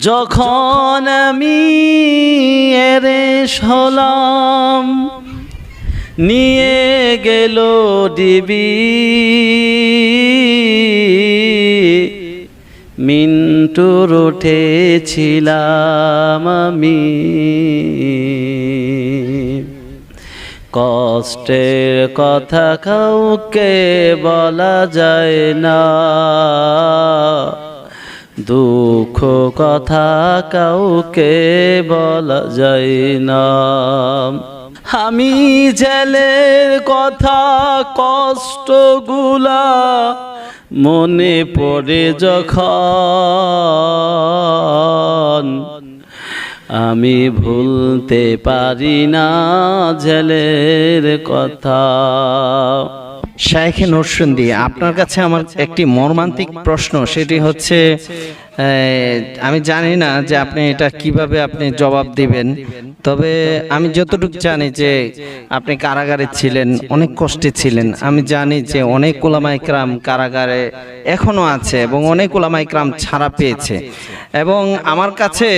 যখন আমি এরে হলাম, নিয়ে গেল ডিবি। মিন্টুর উঠেছিলাম আমি। কষ্টের কথা কাউকে বলা যায় না। দুঃখ কথা কাউকে বলা যায় না। আমি জেলের কথা, কষ্টগুলা মনে পড়ে যখন। আমি ভুলতে পারি না জেলের কথা। শাইখে নরসুন্দি আপনার কাছে আমার একটি মর্মান্তিক প্রশ্ন, সেটি হচ্ছে আমি জানি না যে আপনি এটা কীভাবে আপনি জবাব দিবেন। তবে আমি যতটুকু জানি যে আপনি কারাগারে ছিলেন, অনেক কষ্টে ছিলেন। আমি জানি যে অনেক ওলামা ইকরাম কারাগারে এখনও আছে এবং অনেক ওলামা ইকরাম ছাড়া পেয়েছে। এবং আমার কাছে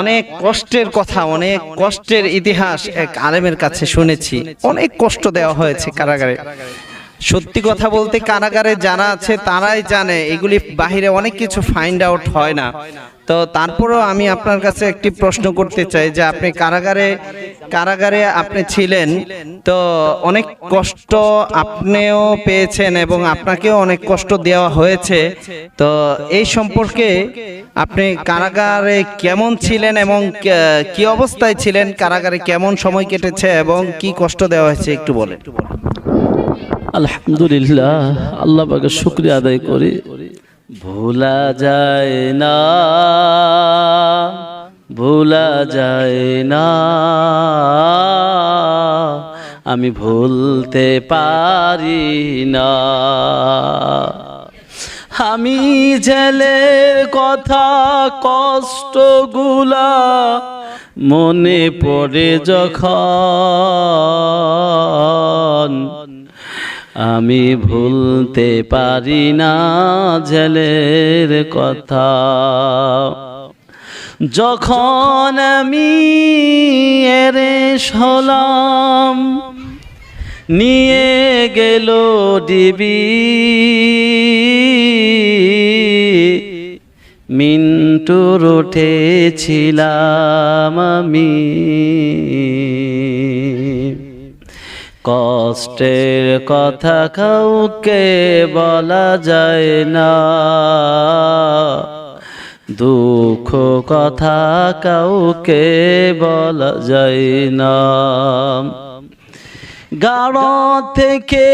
অনেক কষ্টের কথা, অনেক কষ্টের ইতিহাস এক আলেমের কাছে শুনেছি। অনেক কষ্ট দেওয়া হয়েছে কারাগারে। সত্যি কথা বলতে কারাগারে যারা আছে তারাই জানে, এগুলি বাহিরে অনেক কিছু ফাইন্ড আউট হয় না। তো তারপরেও আমি আপনার কাছে একটি প্রশ্ন করতে চাই যে আপনি কারাগারে কারাগারে আপনি ছিলেন, তো অনেক কষ্ট আপনিও পেয়েছেন এবং আপনাকেও অনেক কষ্ট দেওয়া হয়েছে। তো এই সম্পর্কে আপনি কারাগারে কেমন ছিলেন এবং কে- অবস্থায় ছিলেন, কারাগারে কেমন সময় কেটেছে এবং কি কষ্ট দেওয়া হয়েছে একটু বলেন। আলহামদুলিল্লাহ, আল্লাহ পাকে শুক্রিয়া আদায় করি। ভোলা যায় না, ভোলা যায় না। আমি ভুলতে পারি না। আমি জেলের কথা কষ্ট কষ্টগুলা মনে পড়ে যখন আমি ভুলতে পারি না জেলের কথা। যখন আমি এরে হলাম, নিয়ে গেল ডিবি। মিন্টুর উঠেছিলাম আমি। কষ্টের কথা কাউকে বলা যায় না। দুঃখ কথা কাউকে বলা যায় না। গাড় থেকে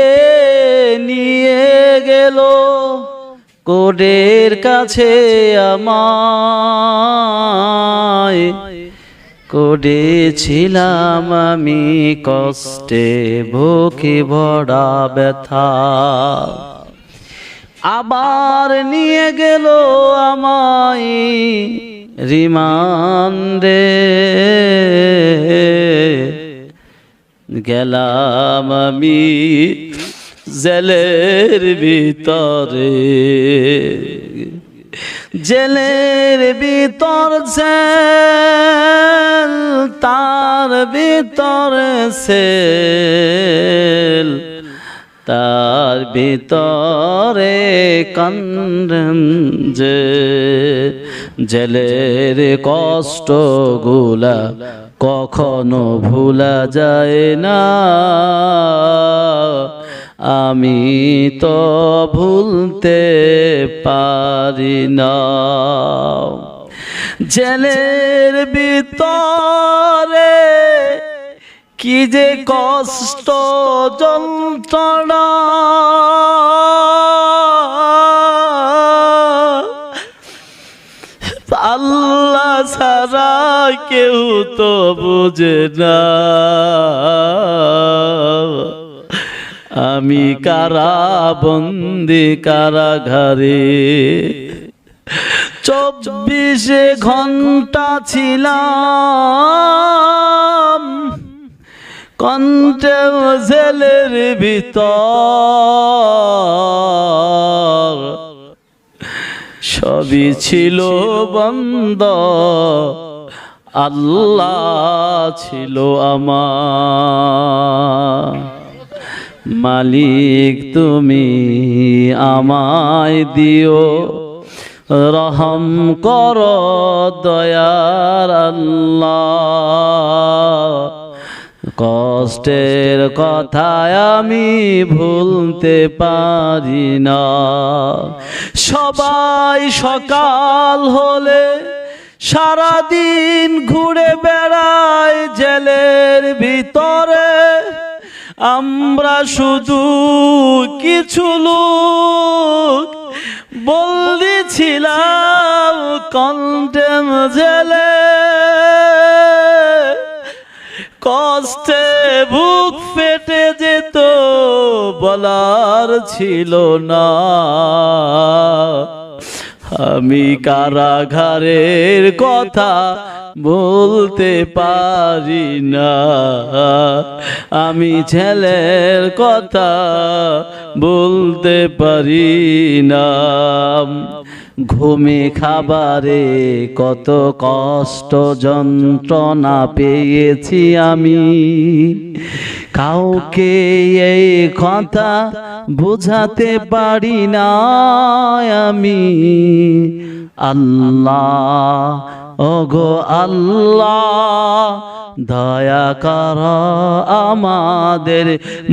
নিয়ে গেল কোডের কাছে আমায়। করেছিলাম আমি কষ্টে ভুকি ভরা ব্যথা। আবার নিয়ে গেল আমায় রিমান্ডে। গেলাম আমি জেলের ভিতরে। জেলের ভিতর জেল, তার ভিতর সেল। তার ভিতরে কান্দন যে জেলের কষ্টগুলা কখনো ভুলা যায় না। আমি তো ভুলতে পারি না জেলের ভিতরে কি যে কষ্ট যন্ত্রণা। আল্লাহ সারা কেউ তো বুঝে না। আমি কারা বন্দি কারাগারে। চব্বিশে ঘণ্টা ছিলাম। কণ্ঠে জেলের ভিতর। সবই ছিল বন্ধ। আল্লাহ ছিল আমার। মালিক তুমি আমায় দিও। রহম কর দয়ার আল্লাহ। কষ্টের কথায় আমি ভুলতে পারি না। সবাই সকাল হলে সারাদিন ঘুরে বেড়ায় জেলের ভিতরে। আমরা শুধু কিছু লোক বলছিলাম কন্টেম জেলে। কষ্টে বুক ফেটে যেত, বলার ছিল না। আমি কারাগারের কথা বলতে পারি না। আমি ছেলের কথা বলতে পারি না। ঘুমে খাবারে কত কষ্ট যন্ত্রণা পেয়েছি আমি। কাউকে এই কথা বুঝাতে পারি না আমি। আল্লাহ ওগো আল্লাহ, দয়া কর আমাদের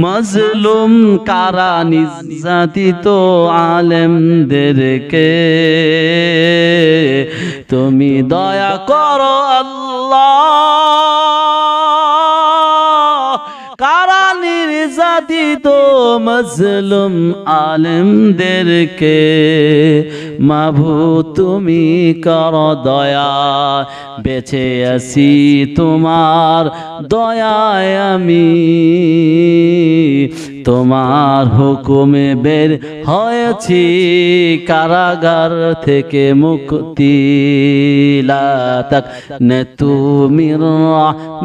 মজলুম কারা নির্যাতিত আলেমদেরকে। তুমি দয়া করো আল্লাহ, কারা নির্যাতিত মজলুম আলেমদেরকে মাভু তুমি কর দয়া, বেঁচে আছি তোমার দয়ায় আমি। তোমার হুকুমে বের হয়েছি কারাগার থেকে মুক্তি। লা তাক নে তুমি রহমতিল্লাহ।